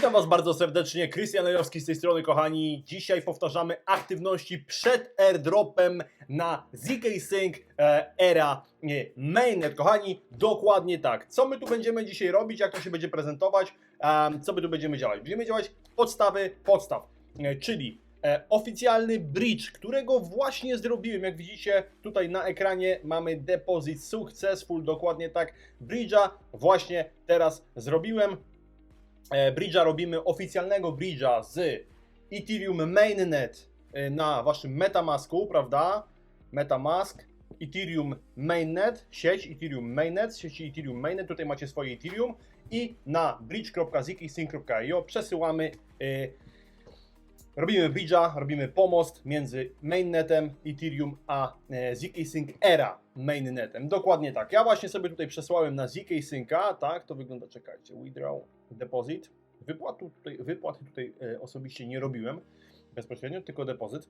Witam Was bardzo serdecznie, Krystian Lejowski z tej strony, kochani. Dzisiaj powtarzamy aktywności przed airdropem na ZK Sync e, Era e, Mainnet, kochani. Dokładnie tak. Co my tu będziemy dzisiaj robić, jak to się będzie prezentować, co my tu będziemy działać? Będziemy działać podstawy podstaw, e, czyli oficjalny bridge, którego właśnie zrobiłem. Jak widzicie tutaj na ekranie mamy deposit successful, dokładnie tak. Bridge'a właśnie teraz zrobiłem bridge'a robimy oficjalnego bridge'a z Ethereum Mainnet e, na waszym Metamasku, prawda? Metamask, Ethereum Mainnet, sieć Ethereum Mainnet, sieci Ethereum Mainnet, tutaj macie swoje Ethereum i na bridge.zkisync.io przesyłamy e, Robimy bridge'a, robimy pomost między mainnetem Ethereum a e, zkSync Era mainnetem. Dokładnie tak. Ja właśnie sobie tutaj przesłałem na zkSynca, tak, to wygląda, czekajcie, withdraw deposit. Wypłatu tutaj, wypłaty tutaj e, osobiście nie robiłem bezpośrednio, tylko depozyt.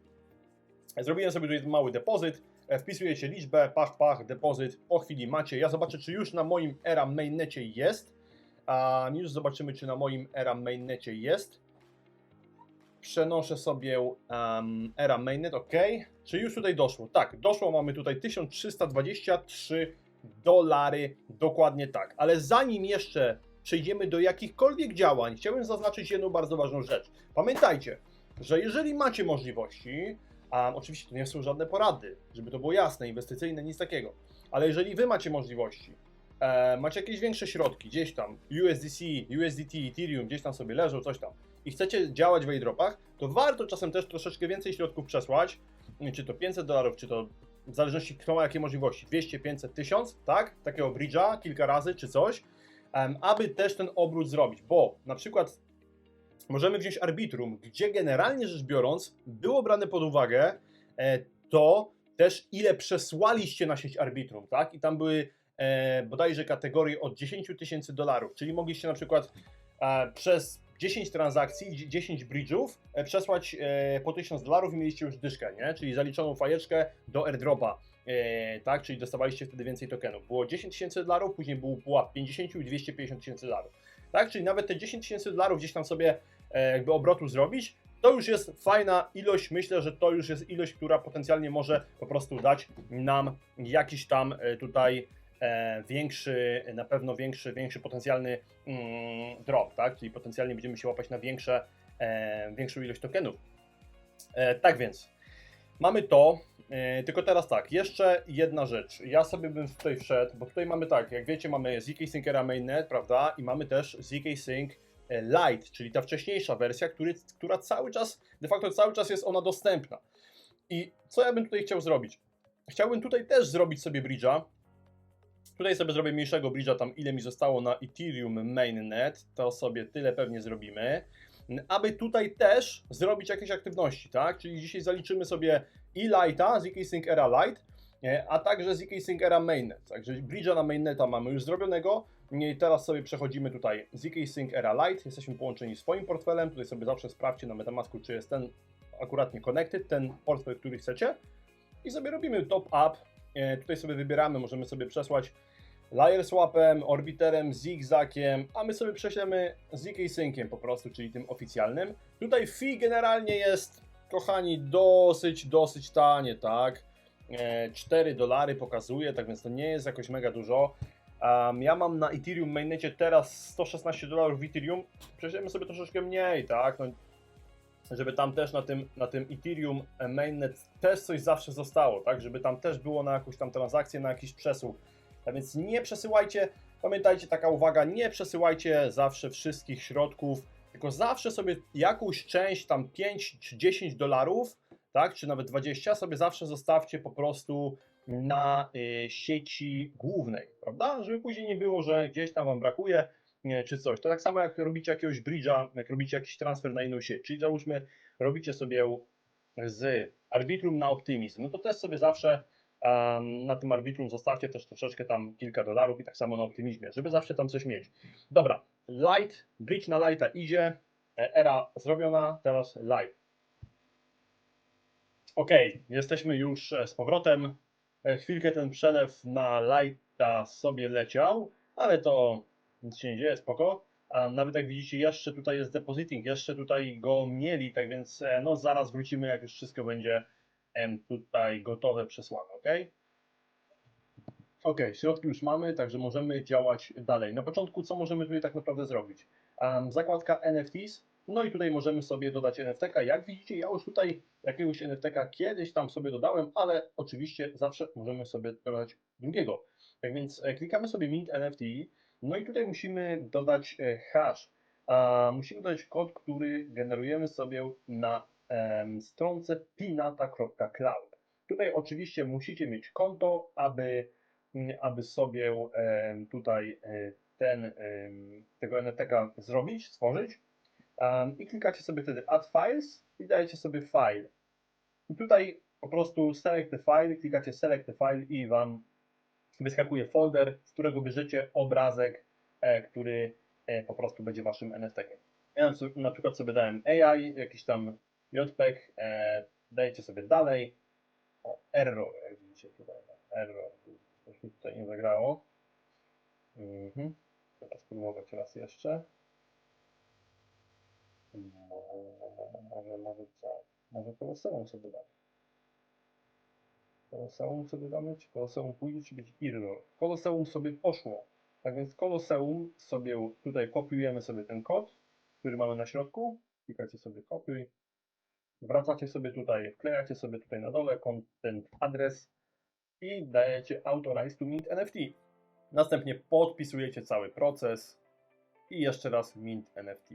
Zrobiłem sobie tutaj mały depozyt, e, wpisujecie liczbę, pach, pach, depozyt, po chwili macie. Ja zobaczę, czy już na moim Era mainnecie jest. A już zobaczymy, czy na moim Era mainnecie jest przenoszę sobie um, Era Mainnet, ok. Czy już tutaj doszło? Tak, doszło, mamy tutaj 1323 dolary, dokładnie tak. Ale zanim jeszcze przejdziemy do jakichkolwiek działań, chciałbym zaznaczyć jedną bardzo ważną rzecz. Pamiętajcie, że jeżeli macie możliwości, a oczywiście to nie są żadne porady, żeby to było jasne, inwestycyjne, nic takiego, ale jeżeli wy macie możliwości, e, macie jakieś większe środki, gdzieś tam USDC, USDT, Ethereum, gdzieś tam sobie leżą, coś tam, i chcecie działać w airdropach, to warto czasem też troszeczkę więcej środków przesłać, czy to 500 dolarów, czy to w zależności kto ma jakie możliwości, 200, 500, 1000, tak, takiego bridge'a kilka razy, czy coś, em, aby też ten obrót zrobić, bo na przykład możemy wziąć arbitrum, gdzie generalnie rzecz biorąc było brane pod uwagę e, to też ile przesłaliście na sieć arbitrum, tak, i tam były e, bodajże kategorie od 10 tysięcy dolarów, czyli mogliście na przykład e, przez 10 transakcji, dzie- 10 bridge'ów, e, przesłać e, po 1000 dolarów i mieliście już dyszkę, nie? Czyli zaliczoną fajeczkę do airdropa, e, tak? Czyli dostawaliście wtedy więcej tokenów. Było 10 tysięcy dolarów, później był pułap 50 i 250 tysięcy dolarów, tak? Czyli nawet te 10 tysięcy dolarów gdzieś tam sobie jakby obrotu zrobić, to już jest fajna ilość, myślę, że to już jest ilość, która potencjalnie może po prostu dać nam jakiś tam tutaj większy, na pewno większy, większy potencjalny mm, drop, tak? Czyli potencjalnie będziemy się łapać na większe, e, większą ilość tokenów. E, tak więc, mamy to, e, tylko teraz tak, jeszcze jedna rzecz. Ja sobie bym tutaj wszedł, bo tutaj mamy tak, jak wiecie, mamy ZK Syncera Mainnet, prawda? I mamy też ZK Sync e, Lite, czyli ta wcześniejsza wersja, który, która cały czas, de facto cały czas jest ona dostępna. I co ja bym tutaj chciał zrobić? Chciałbym tutaj też zrobić sobie bridge'a, Tutaj sobie zrobię mniejszego bridge'a, tam ile mi zostało na Ethereum Mainnet, to sobie tyle pewnie zrobimy. Aby tutaj też zrobić jakieś aktywności, tak? Czyli dzisiaj zaliczymy sobie i Lighta, ZK Sync Era Light, a także ZK Sync Era Mainnet. Także bridge'a na Mainneta mamy już zrobionego. I teraz sobie przechodzimy tutaj ZK Sync Era Light, jesteśmy połączeni swoim portfelem. Tutaj sobie zawsze sprawdźcie na Metamasku, czy jest ten akuratnie connected, ten portfel, który chcecie. I sobie robimy top up. E, Tutaj sobie wybieramy, możemy sobie przesłać Layer Swapem, Orbiterem, Zigzagiem, a my sobie prześlemy ZK Synciem po prostu, czyli tym oficjalnym. Tutaj fee generalnie jest, kochani, dosyć, dosyć tanie, tak? E, 4 dolary pokazuje, tak więc to nie jest jakoś mega dużo. Um, ja mam na Ethereum mainnecie teraz 116 dolarów w Ethereum, prześlemy sobie troszeczkę mniej, tak? No, żeby tam też na tym, na tym Ethereum mainnet też coś zawsze zostało, tak? Żeby tam też było na jakąś tam transakcję, na jakiś przesuw. A więc nie przesyłajcie, pamiętajcie, taka uwaga, nie przesyłajcie zawsze wszystkich środków, tylko zawsze sobie jakąś część, tam 5 czy 10 dolarów, tak, czy nawet 20, sobie zawsze zostawcie po prostu na y, sieci głównej, prawda? Żeby później nie było, że gdzieś tam Wam brakuje, nie, czy coś. To tak samo jak robicie jakiegoś bridge'a, jak robicie jakiś transfer na inną sieć, czyli załóżmy, robicie sobie z Arbitrum na Optimizm, no to też sobie zawsze na tym Arbitrum zostawcie też troszeczkę tam kilka dolarów i tak samo na Optimizmie, żeby zawsze tam coś mieć. Dobra, Light, bridge na Lighta idzie, e, era zrobiona, teraz Light. Ok, jesteśmy już e, z powrotem. E, Chwilkę ten przelew na Lighta sobie leciał, ale to nic się nie dzieje, spoko. A nawet jak widzicie, jeszcze tutaj jest depositing, jeszcze tutaj go mieli, tak więc no zaraz wrócimy, jak już wszystko będzie em, tutaj gotowe, przesłane, ok? Ok, środki już mamy, także możemy działać dalej. Na początku co możemy tutaj tak naprawdę zrobić? Um, zakładka NFTs, no i tutaj możemy sobie dodać NFT-ka. Jak widzicie, ja już tutaj jakiegoś NFT-ka kiedyś tam sobie dodałem, ale oczywiście zawsze możemy sobie dodać drugiego. Tak więc e, klikamy sobie Mint NFT, no i tutaj musimy dodać e, hash. A, musimy dodać kod, który generujemy sobie na stronce pinata.cloud. Tutaj oczywiście musicie mieć konto, aby, aby sobie tutaj e, ten, tego NFT-ka zrobić, stworzyć. I klikacie sobie wtedy Add Files i dajecie sobie file. I tutaj po prostu Select the file, klikacie Select the file i Wam wyskakuje folder, z którego bierzecie obrazek, e, który e, po prostu będzie Waszym NFT-kiem. Ja na, przykład- na przykład sobie dałem AI, jakiś tam JPEG, e, dajecie sobie dalej. O, error, jak widzicie tutaj, error, coś mi tutaj nie zagrało. Mhm. Teraz spróbować raz jeszcze. Może, może co? Może koloseum sobie damy. Koloseum sobie damy, czy koloseum pójdzie, czy być error? Koloseum sobie poszło. Tak więc koloseum sobie tutaj kopiujemy sobie ten kod, który mamy na środku. Klikacie sobie kopiuj. Wracacie sobie tutaj, wklejacie sobie tutaj na dole ten adres i dajecie authorize to mint NFT. Następnie podpisujecie cały proces i jeszcze raz mint NFT.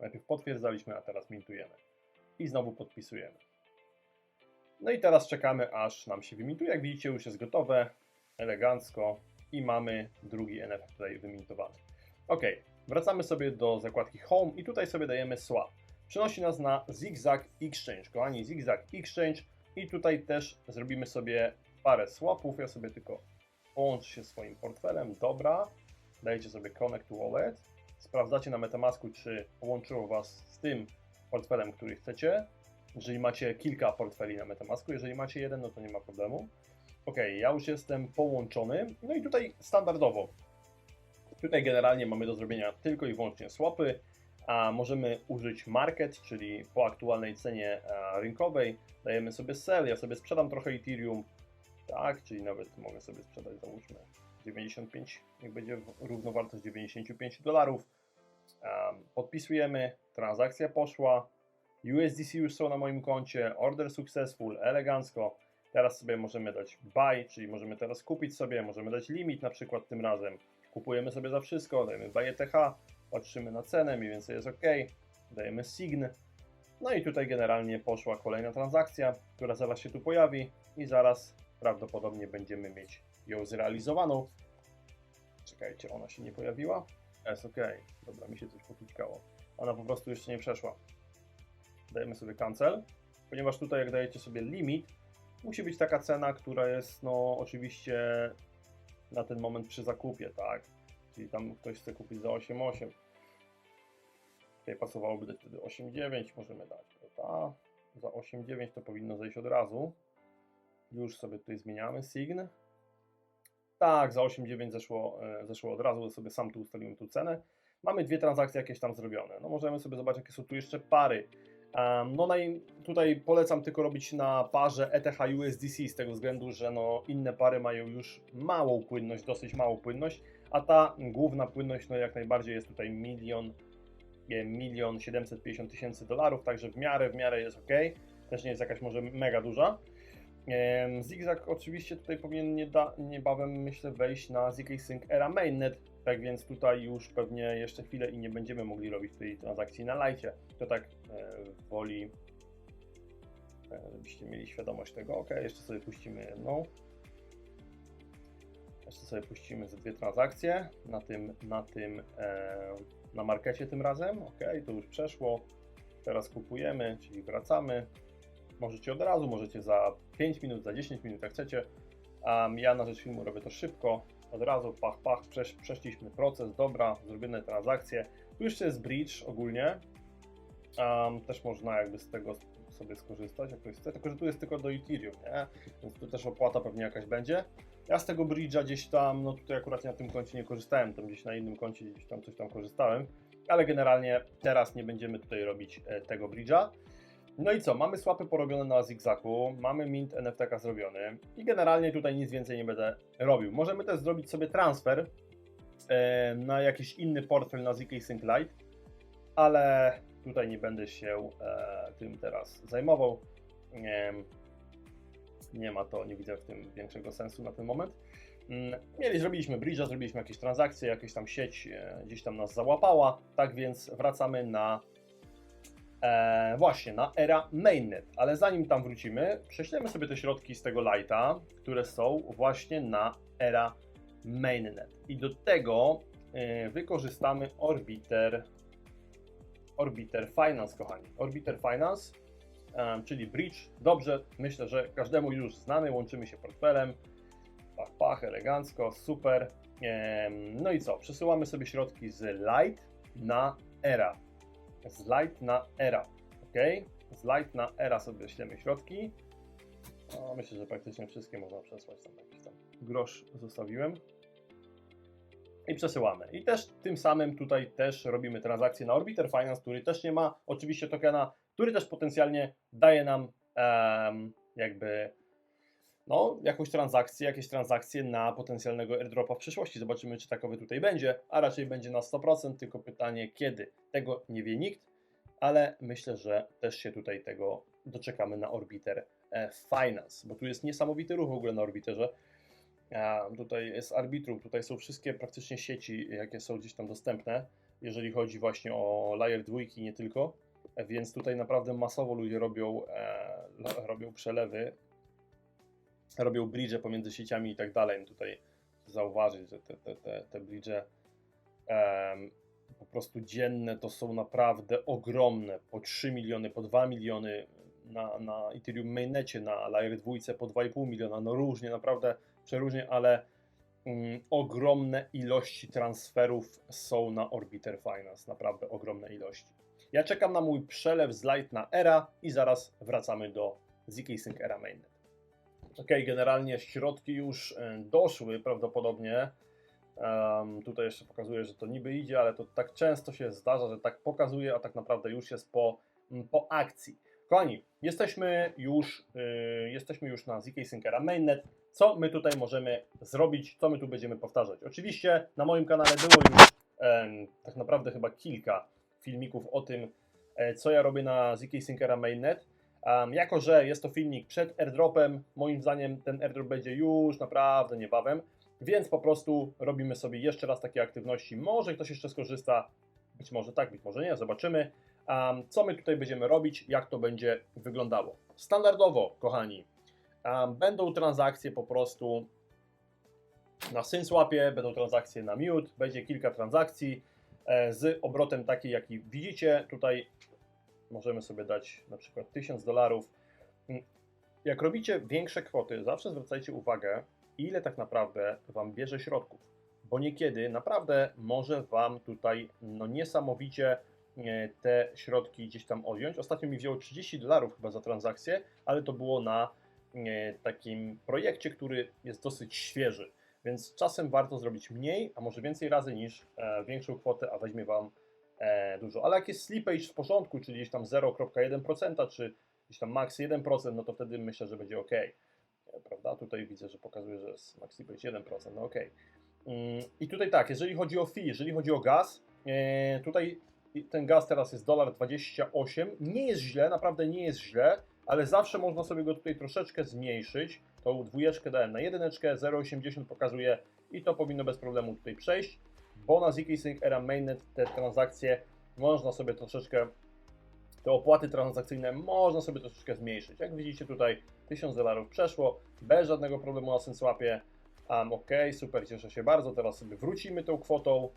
Najpierw potwierdzaliśmy, a teraz mintujemy. I znowu podpisujemy. No i teraz czekamy, aż nam się wymintuje. Jak widzicie, już jest gotowe, elegancko i mamy drugi NFT tutaj wymintowany. Ok, wracamy sobie do zakładki Home i tutaj sobie dajemy swap. Przenosi nas na Zigzag Exchange. Kochani, Zigzag Exchange i tutaj też zrobimy sobie parę swapów. Ja sobie tylko połączę się swoim portfelem. Dobra, dajecie sobie Connect Wallet sprawdzacie na Metamasku, czy połączyło Was z tym portfelem, który chcecie. Jeżeli macie kilka portfeli na Metamasku, jeżeli macie jeden, no to nie ma problemu. Ok, ja już jestem połączony. No i tutaj standardowo. Tutaj generalnie mamy do zrobienia tylko i wyłącznie swapy, a możemy użyć market, czyli po aktualnej cenie e, rynkowej dajemy sobie sell, ja sobie sprzedam trochę Ethereum, tak, czyli nawet mogę sobie sprzedać załóżmy 95, niech będzie równowartość 95 dolarów. Um, podpisujemy, transakcja poszła, USDC już są na moim koncie, order successful, elegancko. Teraz sobie możemy dać buy, czyli możemy teraz kupić sobie, możemy dać limit na przykład tym razem. Kupujemy sobie za wszystko, dajemy buy ETH, patrzymy na cenę, mniej więcej jest ok, dajemy sign. No i tutaj generalnie poszła kolejna transakcja, która zaraz się tu pojawi i zaraz prawdopodobnie będziemy mieć ją zrealizowaną. Czekajcie, ona się nie pojawiła. Jest ok. Dobra, mi się coś potyczkało. Ona po prostu jeszcze nie przeszła. Dajemy sobie cancel, ponieważ tutaj jak dajecie sobie limit, musi być taka cena, która jest no oczywiście na ten moment przy zakupie, tak? Czyli tam ktoś chce kupić za 8,8. Tutaj pasowałoby dać wtedy 8,9 możemy dać, prawda? Za 8,9 to powinno zejść od razu. Już sobie tutaj zmieniamy sign. Tak, za 8,9 zeszło, e, zeszło od razu, sobie sam tu ustaliłem tu cenę. Mamy dwie transakcje jakieś tam zrobione. No możemy sobie zobaczyć, jakie są tu jeszcze pary. No naj, tutaj polecam tylko robić na parze ETH USDC z tego względu, że no inne pary mają już małą płynność, dosyć małą płynność, a ta główna płynność no jak najbardziej jest tutaj milion, nie, milion 750 tysięcy dolarów, także w miarę, w miarę jest ok. Też nie jest jakaś może mega duża. Zigzag oczywiście tutaj powinien nieda, niebawem myślę wejść na ZK Sync Era Mainnet, tak więc tutaj już pewnie jeszcze chwilę i nie będziemy mogli robić tej transakcji na lajcie. To tak e, woli, e, żebyście mieli świadomość tego. Ok, jeszcze sobie puścimy jedną. Jeszcze sobie puścimy ze dwie transakcje na tym, na tym, e, na markecie tym razem. Ok, to już przeszło. Teraz kupujemy, czyli wracamy. Możecie od razu, możecie za 5 minut, za 10 minut, jak chcecie. Um, ja na rzecz filmu robię to szybko, od razu pach, pach, przesz, przeszliśmy proces, dobra, zrobione transakcje. Tu jeszcze jest bridge ogólnie. Um, też można jakby z tego sobie skorzystać, jak ktoś chce, tylko że tu jest tylko do Ethereum, nie? Więc tu też opłata pewnie jakaś będzie. Ja z tego bridge'a gdzieś tam, no tutaj akurat na tym koncie nie korzystałem, tam gdzieś na innym koncie gdzieś tam coś tam korzystałem, ale generalnie teraz nie będziemy tutaj robić e, tego bridge'a. No i co, mamy swapy porobione na zigzagu, mamy mint NFTK zrobiony i generalnie tutaj nic więcej nie będę robił. Możemy też zrobić sobie transfer e, na jakiś inny portfel na ZK Sync Lite, ale tutaj nie będę się e, tym teraz zajmował. Nie, nie ma to, nie widzę w tym większego sensu na ten moment. Mm, Mieli, zrobiliśmy bridge'a, zrobiliśmy jakieś transakcje, jakieś tam sieć e, gdzieś tam nas załapała, tak więc wracamy na e, właśnie na era mainnet, ale zanim tam wrócimy, prześlemy sobie te środki z tego lighta, które są właśnie na era mainnet i do tego e, wykorzystamy Orbiter Orbiter Finance, kochani. Orbiter Finance, em, czyli bridge. Dobrze, myślę, że każdemu już znany. Łączymy się portfelem. Pach, pach, elegancko, super. Em, No i co? Przesyłamy sobie środki z Light na Era. Light na Era. Ok? Light na Era sobie ślemy środki. No, myślę, że praktycznie wszystkie można przesłać. Tam jakiś tam grosz zostawiłem i przesyłamy. I też tym samym tutaj też robimy transakcję na Orbiter Finance, który też nie ma oczywiście tokena, który też potencjalnie daje nam em, jakby no, jakąś transakcję, jakieś transakcje na potencjalnego airdropa w przyszłości. Zobaczymy, czy takowy tutaj będzie, a raczej będzie na 100%, tylko pytanie kiedy. Tego nie wie nikt, ale myślę, że też się tutaj tego doczekamy na Orbiter e, Finance, bo tu jest niesamowity ruch w ogóle na Orbiterze. Tutaj jest Arbitrum, tutaj są wszystkie praktycznie sieci, jakie są gdzieś tam dostępne, jeżeli chodzi właśnie o layer dwójki, nie tylko. Więc tutaj naprawdę masowo ludzie robią, e, robią przelewy, robią bridge pomiędzy sieciami i tak dalej. Tutaj zauważyć, że te, te, te, te bridge em, po prostu dzienne to są naprawdę ogromne. Po 3 miliony, po 2 miliony na, na Ethereum mainnecie, na layer dwójce po 2,5 miliona. No różnie, naprawdę przeróżnie, ale mm, ogromne ilości transferów są na Orbiter Finance, naprawdę ogromne ilości. Ja czekam na mój przelew z Light na Era i zaraz wracamy do ZK Sync Era Mainnet. Ok, generalnie środki już e, doszły prawdopodobnie. Em, tutaj jeszcze pokazuje, że to niby idzie, ale to tak często się zdarza, że tak pokazuje, a tak naprawdę już jest po, mm, po akcji. Kochani, jesteśmy już, y, jesteśmy już na ZK Syncera Mainnet. Co my tutaj możemy zrobić? Co my tu będziemy powtarzać? Oczywiście na moim kanale było już tak naprawdę chyba kilka filmików o tym, e, co ja robię na ZK Syncera Mainnet. Um, jako, że jest to filmik przed airdropem, moim zdaniem ten airdrop będzie już naprawdę niebawem, więc po prostu robimy sobie jeszcze raz takie aktywności. Może ktoś jeszcze skorzysta, być może tak, być może nie, zobaczymy. Um, co my tutaj będziemy robić, jak to będzie wyglądało. Standardowo, kochani, um, będą transakcje po prostu na SynSwapie, będą transakcje na Mute, będzie kilka transakcji e, z obrotem taki, jaki widzicie. Tutaj możemy sobie dać na przykład 1000 dolarów. Mm, Jak robicie większe kwoty, zawsze zwracajcie uwagę, ile tak naprawdę Wam bierze środków, bo niekiedy naprawdę może Wam tutaj no, niesamowicie e, te środki gdzieś tam odjąć. Ostatnio mi wzięło 30 dolarów chyba za transakcję, ale to było na e, takim projekcie, który jest dosyć świeży, więc czasem warto zrobić mniej, a może więcej razy niż e, większą kwotę, a weźmie Wam dużo. Ale jak jest slippage w porządku, czyli gdzieś tam 0,1%, czy gdzieś tam max 1%, no to wtedy myślę, że będzie ok. E, Prawda? Tutaj widzę, że pokazuje, że jest max slippage 1%, no ok. Mm, I tutaj tak, jeżeli chodzi o fee, jeżeli chodzi o gaz, e, tutaj ten gaz teraz jest dolar 28, nie jest źle, naprawdę nie jest źle, ale zawsze można sobie go tutaj troszeczkę zmniejszyć. Tą dwójeczkę dałem na jedyneczkę, 0,80 pokazuje i to powinno bez problemu tutaj przejść bo na ZK Sync Era Mainnet te transakcje można sobie troszeczkę, te opłaty transakcyjne można sobie troszeczkę zmniejszyć. Jak widzicie tutaj 1000 dolarów przeszło, bez żadnego problemu na SynSwapie. Um, ok, super, cieszę się bardzo. Teraz sobie wrócimy tą kwotą,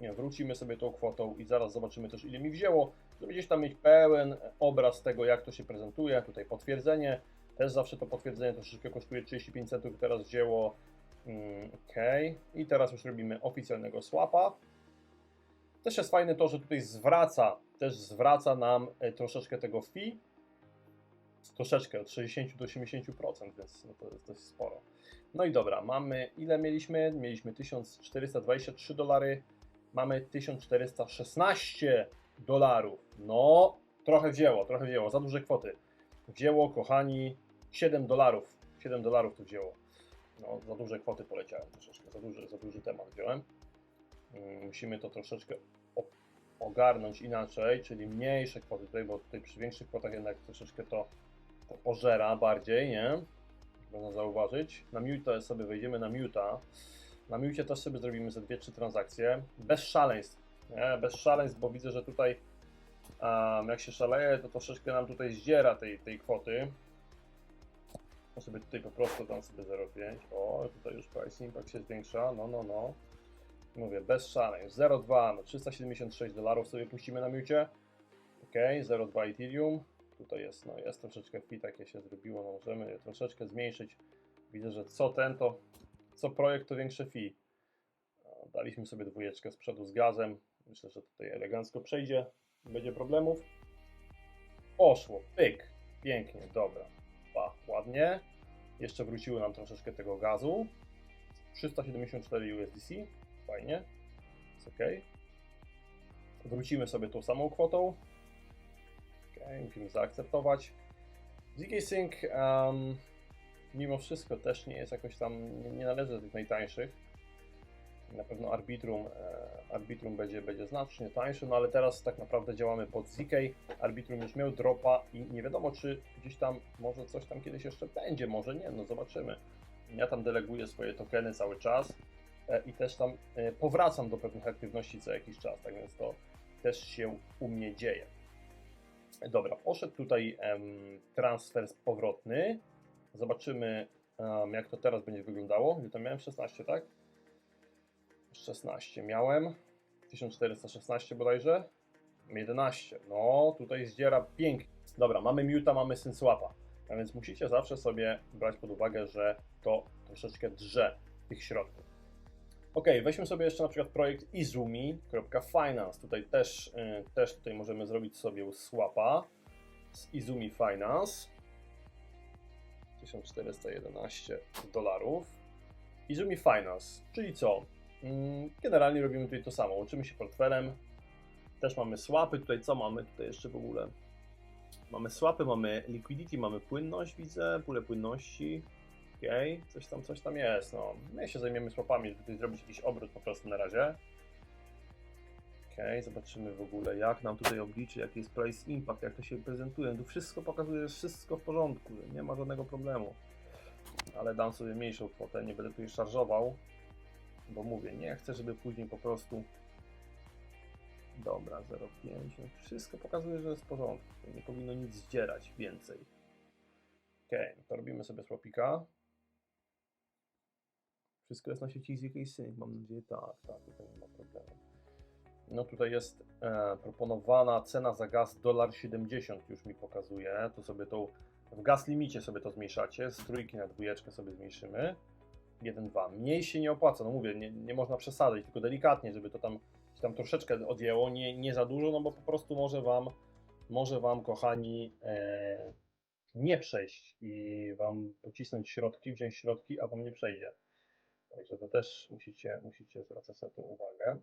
nie, wrócimy sobie tą kwotą i zaraz zobaczymy też ile mi wzięło, żeby gdzieś tam mieć pełen obraz tego jak to się prezentuje. Tutaj potwierdzenie, też zawsze to potwierdzenie troszeczkę kosztuje 35 centów, teraz wzięło Mm, Ok, i teraz już robimy oficjalnego swapa. Też jest fajne to, że tutaj zwraca, też zwraca nam e, troszeczkę tego fee. troszeczkę, od 60 do 80%, więc no to jest dość sporo. No i dobra, mamy, ile mieliśmy? Mieliśmy 1423 dolary, mamy 1416 dolarów. No, trochę wzięło, trochę wzięło, za duże kwoty. Wzięło, kochani, 7 dolarów. 7 dolarów tu wzięło. No, za duże kwoty poleciałem troszeczkę, za duży, za duży temat wziąłem. Mm, Musimy to troszeczkę ogarnąć inaczej, czyli mniejsze kwoty tutaj, bo tutaj przy większych kwotach jednak troszeczkę to, to pożera bardziej, nie? Można zauważyć. Na Muta sobie wejdziemy na Muta. Na Mucie też sobie zrobimy ze 2-3 transakcje. Bez szaleństw. Nie? Bez szaleństw, bo widzę, że tutaj um, jak się szaleje, to troszeczkę nam tutaj zdziera tej, tej kwoty. To sobie tutaj po prostu dam sobie 0,5. O, tutaj już price impact się zwiększa. No, no, no. Mówię, bez szaleństw. 0,2, no 376 dolarów sobie puścimy na miucie. Ok, 0,2 Ethereum. Tutaj jest, no jest troszeczkę fee takie się zrobiło, no możemy je troszeczkę zmniejszyć. Widzę, że co ten to, co projekt to większe fee. Daliśmy sobie dwójeczkę z przodu z gazem. Myślę, że tutaj elegancko przejdzie. Nie będzie problemów. Poszło, pyk. Pięknie, dobra. Ładnie. Jeszcze wróciło nam troszeczkę tego gazu. 374 USDC. Fajnie. Jest ok. Wrócimy sobie tą samą kwotą. Ok, musimy zaakceptować. ZK Sync um, mimo wszystko też nie jest jakoś tam, nie, nie należy do tych najtańszych. Na pewno Arbitrum, e, Arbitrum będzie, będzie znacznie tańszy, no ale teraz tak naprawdę działamy pod ZK. Arbitrum już miał dropa i nie wiadomo, czy gdzieś tam może coś tam kiedyś jeszcze będzie, może nie, no zobaczymy. Ja tam deleguję swoje tokeny cały czas e, i też tam e, powracam do pewnych aktywności co jakiś czas, tak więc to też się u mnie dzieje. Dobra, poszedł tutaj transfer powrotny. Zobaczymy, jak to teraz będzie wyglądało. Ile to miałem? 16, tak? 16 miałem. 1416 bodajże. 11. No, tutaj zdziera pięknie. Dobra, mamy Muta, mamy Synswapa. A więc musicie zawsze sobie brać pod uwagę, że to troszeczkę drze tych środków. Ok, weźmy sobie jeszcze na przykład projekt izumi.finance. Tutaj też, y, też tutaj możemy zrobić sobie swapa z Izumi Finance. 1411 dolarów. Izumi Finance, czyli co? Mm, Generalnie robimy tutaj to samo. Łączymy się portfelem. Też mamy swapy. Tutaj co mamy? Tutaj jeszcze w ogóle. Mamy swapy, mamy liquidity, mamy płynność, widzę, pulę płynności. Okej, coś tam, coś tam jest. No, my się zajmiemy swapami, żeby tutaj zrobić jakiś obrót po prostu na razie. Okej, zobaczymy w ogóle jak nam tutaj obliczy, jaki jest price impact, jak to się prezentuje. Tu wszystko pokazuje, że wszystko w porządku, nie ma żadnego problemu. Ale dam sobie mniejszą kwotę, nie będę tutaj szarżował, bo mówię, nie chcę, żeby później po prostu... Dobra, 0,5, no wszystko pokazuje, że jest w porządku, nie powinno nic zdzierać więcej. Okej, to robimy sobie swapika. Wszystko jest na sieci ZK Sync, mam nadzieję, tak, tak, tutaj nie ma problemu. No tutaj jest e, proponowana cena za gaz 1,70 już mi pokazuje. To sobie tą w gaz limicie sobie to zmniejszacie. Z trójki na dwójeczkę sobie zmniejszymy. 1,2. Mniej się nie opłaca, no mówię, nie, nie można przesadzić, tylko delikatnie, żeby to tam, tam troszeczkę odjęło, nie, nie za dużo, no bo po prostu może wam, może wam kochani e, nie przejść i wam pocisnąć środki, wziąć środki, a wam nie przejdzie. Także to też musicie, musicie zwracać na to uwagę.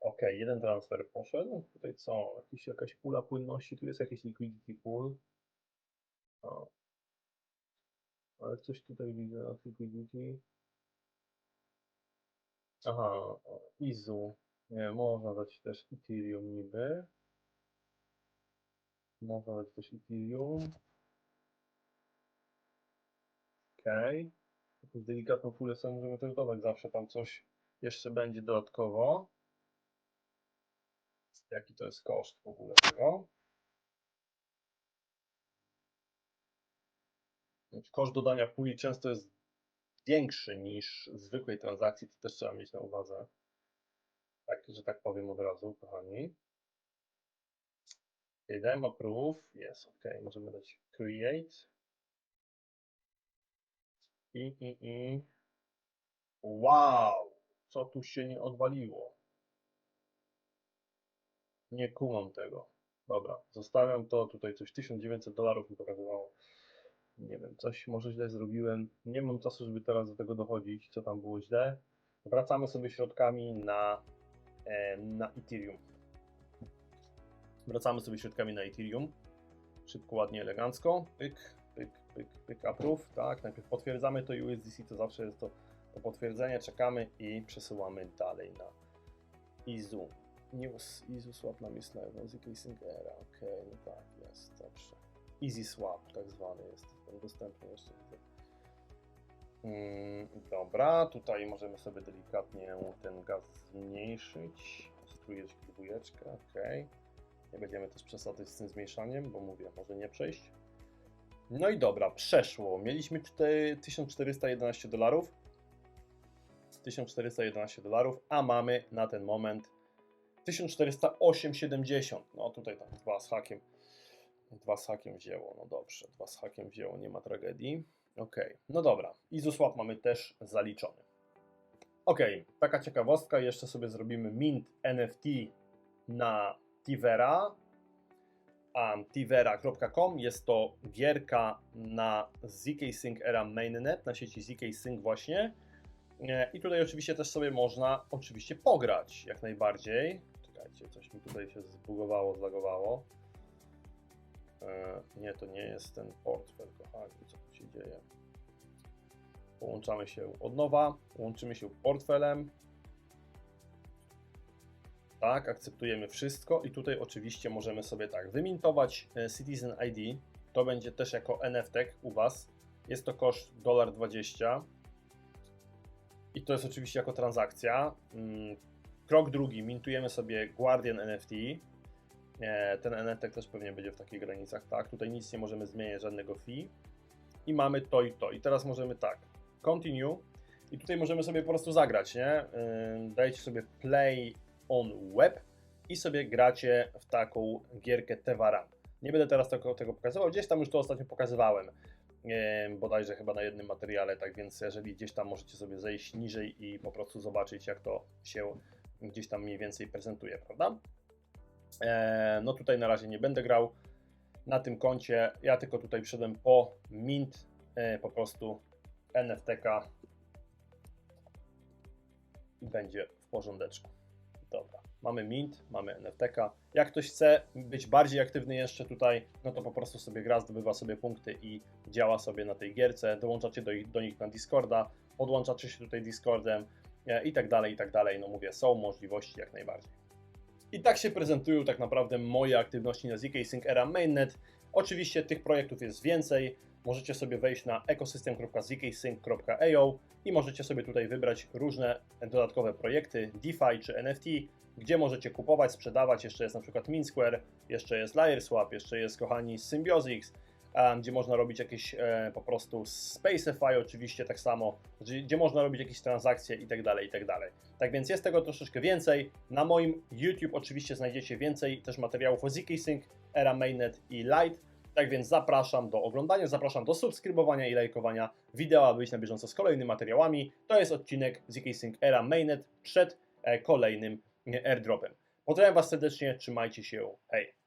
Ok, jeden transfer poszedł. Tutaj co? Jakiś, jakaś pula płynności, tu jest jakiś liquidity pool. O. Ale coś tutaj widzę liquidity. Aha, Izu. Nie, można dać też Ethereum niby. Można dać też Ethereum. Okej. Jakąś delikatną pulę sobie możemy też dodać zawsze tam coś jeszcze będzie dodatkowo. Jaki to jest koszt w ogóle tego? Koszt dodania puli często jest większy niż zwykłej transakcji, to też trzeba mieć na uwadze. Tak, że tak powiem od razu, kochani. Okay, dałem approve, jest ok, możemy dać create. I, i, i. Wow! Co tu się nie odwaliło? Nie kumam tego. Dobra, zostawiam to, tutaj coś 1900 dolarów mi pokazywało. Nie wiem, coś może źle zrobiłem. Nie mam czasu, żeby teraz do tego dochodzić, co tam było źle. Wracamy sobie środkami na, e, na Ethereum. Wracamy sobie środkami na Ethereum. Szybko, ładnie, elegancko. Pyk, pyk, pyk, pyk, approve. Tak, najpierw potwierdzamy to USDC, to zawsze jest to, to potwierdzenie. Czekamy i przesyłamy dalej na Izu. News, Izu swap na Mislive, no ZK Sync Era, okej, no tak, jest, dobrze. Easy swap tak zwany jest, ten dostępny jeszcze widzę. Mm, dobra, tutaj możemy sobie delikatnie ten gaz zmniejszyć. Strójeczki, dwójeczkę, okej. Nie będziemy też przesadzać z tym zmniejszaniem, bo mówię, może nie przejść. No i dobra, przeszło. Mieliśmy tutaj 1411 dolarów. 1411 dolarów, a mamy na ten moment 1408,70. No tutaj tam dwa z hakiem. Dwa z hakiem wzięło, no dobrze, dwa z hakiem wzięło, nie ma tragedii. Ok, no dobra, ISOSwap mamy też zaliczony. Ok, taka ciekawostka, jeszcze sobie zrobimy mint NFT na Tivera. Um, Tivera.com jest to gierka na ZK Sync Era Mainnet, na sieci ZK Sync właśnie. E, I tutaj oczywiście też sobie można oczywiście pograć, jak najbardziej. Czekajcie, coś mi tutaj się zbugowało, zlagowało. E, Nie, to nie jest ten portfel, kochani, co tu się dzieje. Połączamy się od nowa, łączymy się portfelem. Tak, akceptujemy wszystko i tutaj oczywiście możemy sobie tak wymintować e, Citizen ID. To będzie też jako NFT u Was. Jest to koszt $1,20. I to jest oczywiście jako transakcja. Mm, Krok drugi, mintujemy sobie Guardian NFT. E, Ten NFT też pewnie będzie w takich granicach, tak? Tutaj nic nie możemy zmieniać, żadnego fee. I mamy to i to. I teraz możemy tak, continue. I tutaj możemy sobie po prostu zagrać, nie? Ym, Dajecie sobie play on web i sobie gracie w taką gierkę Tevaran. Nie będę teraz tego, tego pokazywał, gdzieś tam już to ostatnio pokazywałem. Ym, bodajże chyba na jednym materiale, tak więc jeżeli gdzieś tam możecie sobie zejść niżej i po prostu zobaczyć jak to się gdzieś tam mniej więcej prezentuje, prawda? E, no tutaj na razie nie będę grał na tym koncie, ja tylko tutaj przyszedłem po mint, e, po prostu NFTK i będzie w porządeczku. Dobra, mamy mint, mamy NFTK. Jak ktoś chce być bardziej aktywny jeszcze tutaj, no to po prostu sobie gra, zdobywa sobie punkty i działa sobie na tej gierce. Dołączacie do, ich, do nich na Discorda, podłączacie się tutaj Discordem e, i tak dalej, i tak dalej. No mówię, są możliwości jak najbardziej. I tak się prezentują tak naprawdę moje aktywności na ZK Sync Era Mainnet. Oczywiście tych projektów jest więcej. Możecie sobie wejść na ecosystem.zksync.io i możecie sobie tutaj wybrać różne dodatkowe projekty DeFi czy NFT, gdzie możecie kupować, sprzedawać. Jeszcze jest na przykład MintSquare, jeszcze jest LayerSwap, jeszcze jest kochani Symbiosix, gdzie można robić jakieś e, po prostu Spacefy oczywiście tak samo, gdzie, gdzie można robić jakieś transakcje i tak dalej, i tak dalej. Tak więc jest tego troszeczkę więcej. Na moim YouTube oczywiście znajdziecie więcej też materiałów o ZK Sync, Era Mainnet i Lite. Tak więc zapraszam do oglądania, zapraszam do subskrybowania i lajkowania wideo, aby być na bieżąco z kolejnymi materiałami. To jest odcinek ZK Sync Era Mainnet przed e, kolejnym e, airdropem. Pozdrawiam Was serdecznie, trzymajcie się, hej!